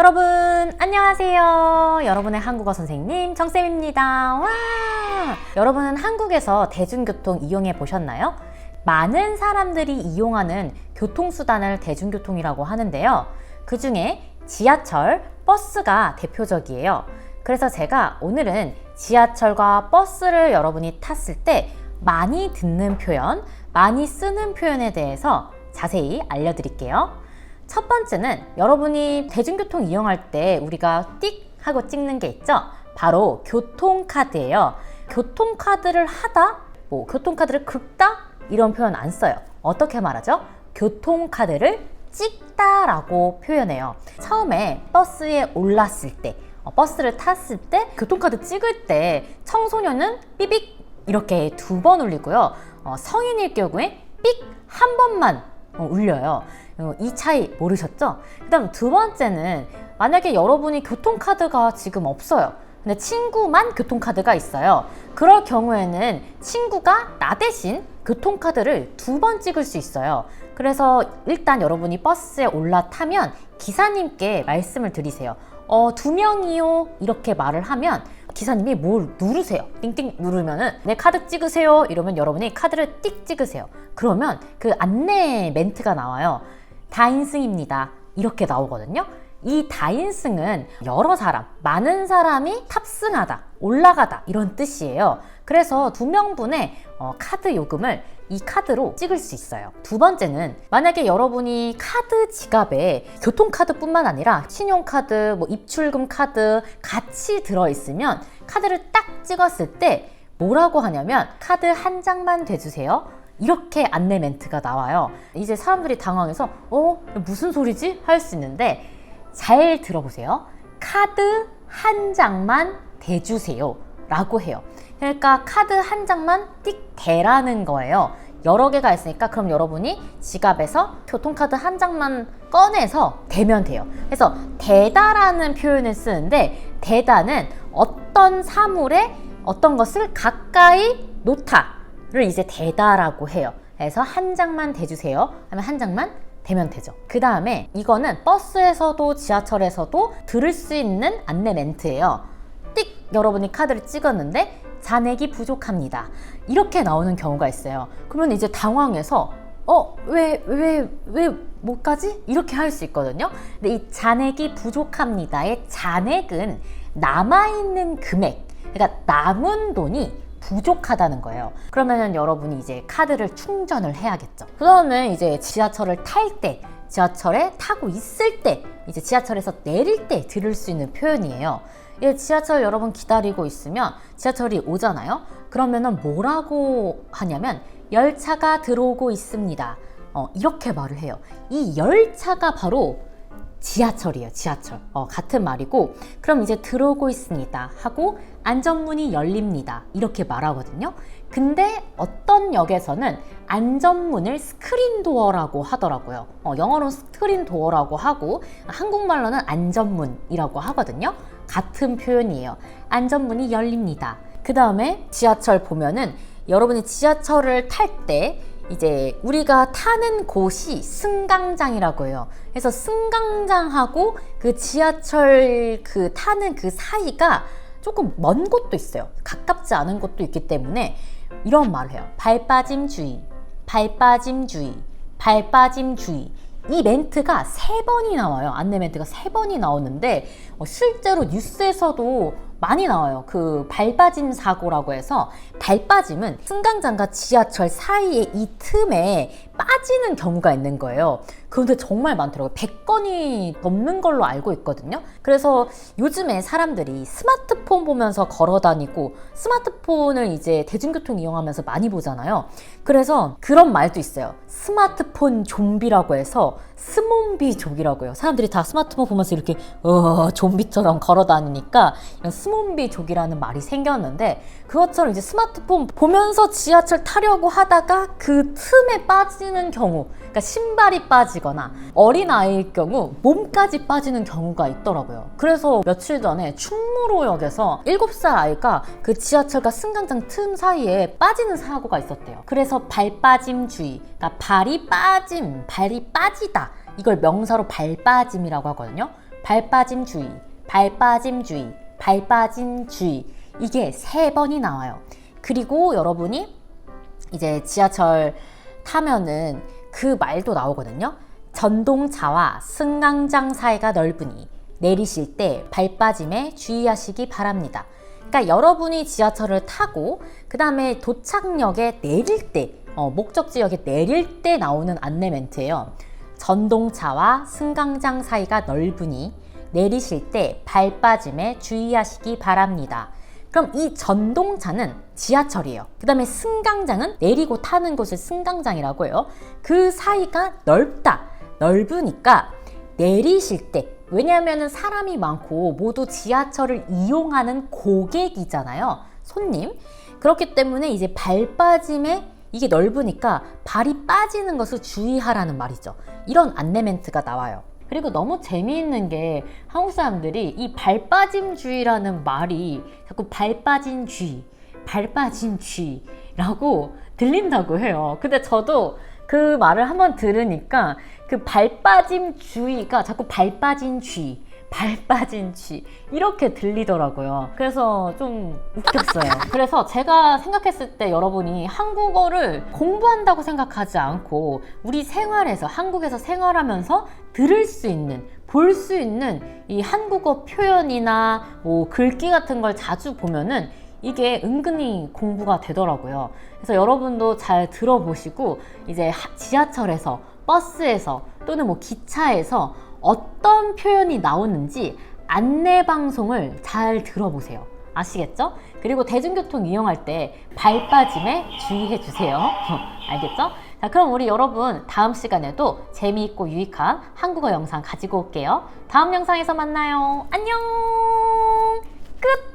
여러분 안녕하세요. 여러분의 한국어 선생님 정쌤입니다. 와! 여러분은 한국에서 대중교통 이용해 보셨나요? 많은 사람들이 이용하는 교통수단을 대중교통이라고 하는데요. 그 중에 지하철, 버스가 대표적이에요. 그래서 제가 오늘은 지하철과 버스를 여러분이 탔을 때 많이 듣는 표현, 많이 쓰는 표현에 대해서 자세히 알려드릴게요. 첫 번째는 여러분이 대중교통 이용할 때 우리가 띡 하고 찍는 게 있죠? 바로 교통카드예요. 교통카드를 하다, 뭐 교통카드를 긁다 이런 표현 안 써요. 어떻게 말하죠? 교통카드를 찍다라고 표현해요. 처음에 버스에 올랐을 때, 어, 버스를 탔을 때 교통카드 찍을 때 청소년은 삐빅 이렇게 두 번 울리고요. 어, 성인일 경우에 삑 한 번만 어, 울려요. 어, 이 차이 모르셨죠? 그 다음 두 번째는 만약에 여러분이 교통카드가 지금 없어요. 근데 친구만 교통카드가 있어요. 그럴 경우에는 친구가 나 대신 교통카드를 두 번 찍을 수 있어요. 그래서 일단 여러분이 버스에 올라타면 기사님께 말씀을 드리세요. 어, 두 명이요. 이렇게 말을 하면 기사님이 뭘 누르세요. 띵띵 누르면은 내 카드 찍으세요. 이러면 여러분이 카드를 띡 찍으세요. 그러면 그 안내 멘트가 나와요. 다인승입니다. 이렇게 나오거든요. 이 다인승은 여러 사람, 많은 사람이 탑승하다, 올라가다 이런 뜻이에요. 그래서 두 명분의 어, 카드 요금을 이 카드로 찍을 수 있어요. 두 번째는 만약에 여러분이 카드 지갑에 교통카드뿐만 아니라 신용카드, 뭐 입출금 카드 같이 들어있으면 카드를 딱 찍었을 때 뭐라고 하냐면 카드 한 장만 대주세요. 이렇게 안내 멘트가 나와요. 이제 사람들이 당황해서 어 무슨 소리지 할 수 있는데 잘 들어보세요. 카드 한 장만 대주세요. 라고 해요. 그러니까 카드 한 장만 띡 대라는 거예요. 여러 개가 있으니까 그럼 여러분이 지갑에서 교통카드 한 장만 꺼내서 대면 돼요. 그래서 대다라는 표현을 쓰는데 대다는 어떤 사물에 어떤 것을 가까이 놓다를 이제 대다라고 해요. 그래서 한 장만 대주세요. 하면 한 장만 되면 되죠. 그 다음에 이거는 버스에서도 지하철에서도 들을 수 있는 안내 멘트예요. 띡 여러분이 카드를 찍었는데 잔액이 부족합니다. 이렇게 나오는 경우가 있어요. 그러면 이제 당황해서 어, 왜, 왜, 왜 못 가지? 이렇게 할 수 있거든요. 근데 이 잔액이 부족합니다의 잔액은 남아있는 금액, 그러니까 남은 돈이 부족하다는 거예요. 그러면은 여러분이 이제 카드를 충전을 해야겠죠. 그러면 이제 지하철을 탈 때, 지하철에 타고 있을 때, 이제 지하철에서 내릴 때 들을 수 있는 표현이에요. 예, 지하철 여러분 기다리고 있으면 지하철이 오잖아요. 그러면은 뭐라고 하냐면 열차가 들어오고 있습니다. 어, 이렇게 말을 해요. 이 열차가 바로 지하철이에요. 지하철. 어, 같은 말이고 그럼 이제 들어오고 있습니다. 하고 안전문이 열립니다. 이렇게 말하거든요. 근데 어떤 역에서는 안전문을 스크린 도어라고 하더라고요. 어, 영어로는 스크린 도어라고 하고 한국말로는 안전문이라고 하거든요. 같은 표현이에요. 안전문이 열립니다. 그 다음에 지하철 보면은 여러분이 지하철을 탈 때 이제 우리가 타는 곳이 승강장이라고 해요. 그래서 승강장하고 그 지하철 그 타는 그 사이가 조금 먼 곳도 있어요. 가깝지 않은 곳도 있기 때문에 이런 말을 해요. 발 빠짐 주의, 발 빠짐 주의, 발 빠짐 주의. 이 멘트가 세 번이 나와요. 안내 멘트가 세 번이 나오는데 어, 실제로 뉴스에서도 많이 나와요. 그 발빠짐 사고라고 해서 발빠짐은 승강장과 지하철 사이의 이 틈에 빠지는 경우가 있는 거예요. 그런데 정말 많더라고요. 100건이 넘는 걸로 알고 있거든요. 그래서 요즘에 사람들이 스마트폰 보면서 걸어 다니고 스마트폰을 이제 대중교통 이용하면서 많이 보잖아요. 그래서 그런 말도 있어요. 스마트폰 좀비라고 해서 스몬비족이라고 해요. 사람들이 다 스마트폰 보면서 이렇게 어, 좀비처럼 걸어 다니니까 이런 스 몬비족이라는 말이 생겼는데 그것처럼 이제 스마트폰 보면서 지하철 타려고 하다가 그 틈에 빠지는 경우 그러니까 신발이 빠지거나 어린아이일 경우 몸까지 빠지는 경우가 있더라고요. 그래서 며칠 전에 충무로역에서 7살 아이가 그 지하철과 승강장 틈 사이에 빠지는 사고가 있었대요. 그래서 발 빠짐 주의, 그러니까 발이 빠짐, 발이 빠지다. 이걸 명사로 발 빠짐이라고 하거든요. 발빠짐 주의, 발빠짐 주의, 발빠짐 주의. 이게 세 번이 나와요. 그리고 여러분이 이제 지하철 타면은 그 말도 나오거든요. 전동차와 승강장 사이가 넓으니 내리실 때 발빠짐에 주의하시기 바랍니다. 그러니까 여러분이 지하철을 타고 그 다음에 도착역에 내릴 때 어, 목적 지역에 내릴 때 나오는 안내 멘트예요. 전동차와 승강장 사이가 넓으니 내리실 때 발빠짐에 주의하시기 바랍니다. 그럼 이 전동차는 지하철이에요. 그 다음에 승강장은 내리고 타는 곳을 승강장이라고 해요. 그 사이가 넓다. 넓으니까 내리실 때 왜냐하면 사람이 많고 모두 지하철을 이용하는 고객이잖아요. 손님. 그렇기 때문에 이제 발 빠짐에 이게 넓으니까 발이 빠지는 것을 주의하라는 말이죠. 이런 안내 멘트가 나와요. 그리고 너무 재미있는 게 한국 사람들이 이 발빠짐주의라는 말이 자꾸 발빠진 쥐, 발빠진 쥐라고 들린다고 해요. 근데 저도 그 말을 한번 들으니까 그 발빠짐주의가 자꾸 발빠진 쥐, 발 빠진 쥐 이렇게 들리더라고요. 그래서 좀 웃겼어요. 그래서 제가 생각했을 때 여러분이 한국어를 공부한다고 생각하지 않고 우리 생활에서 한국에서 생활하면서 들을 수 있는 볼 수 있는 이 한국어 표현이나 뭐 글귀 같은 걸 자주 보면은 이게 은근히 공부가 되더라고요. 그래서 여러분도 잘 들어보시고 이제 하- 지하철에서 버스에서 또는 뭐 기차에서 어떤 표현이 나오는지 안내 방송을 잘 들어보세요. 아시겠죠? 그리고 대중교통 이용할 때 발 빠짐에 주의해 주세요. 알겠죠? 자, 그럼 우리 여러분 다음 시간에도 재미있고 유익한 한국어 영상 가지고 올게요. 다음 영상에서 만나요. 안녕!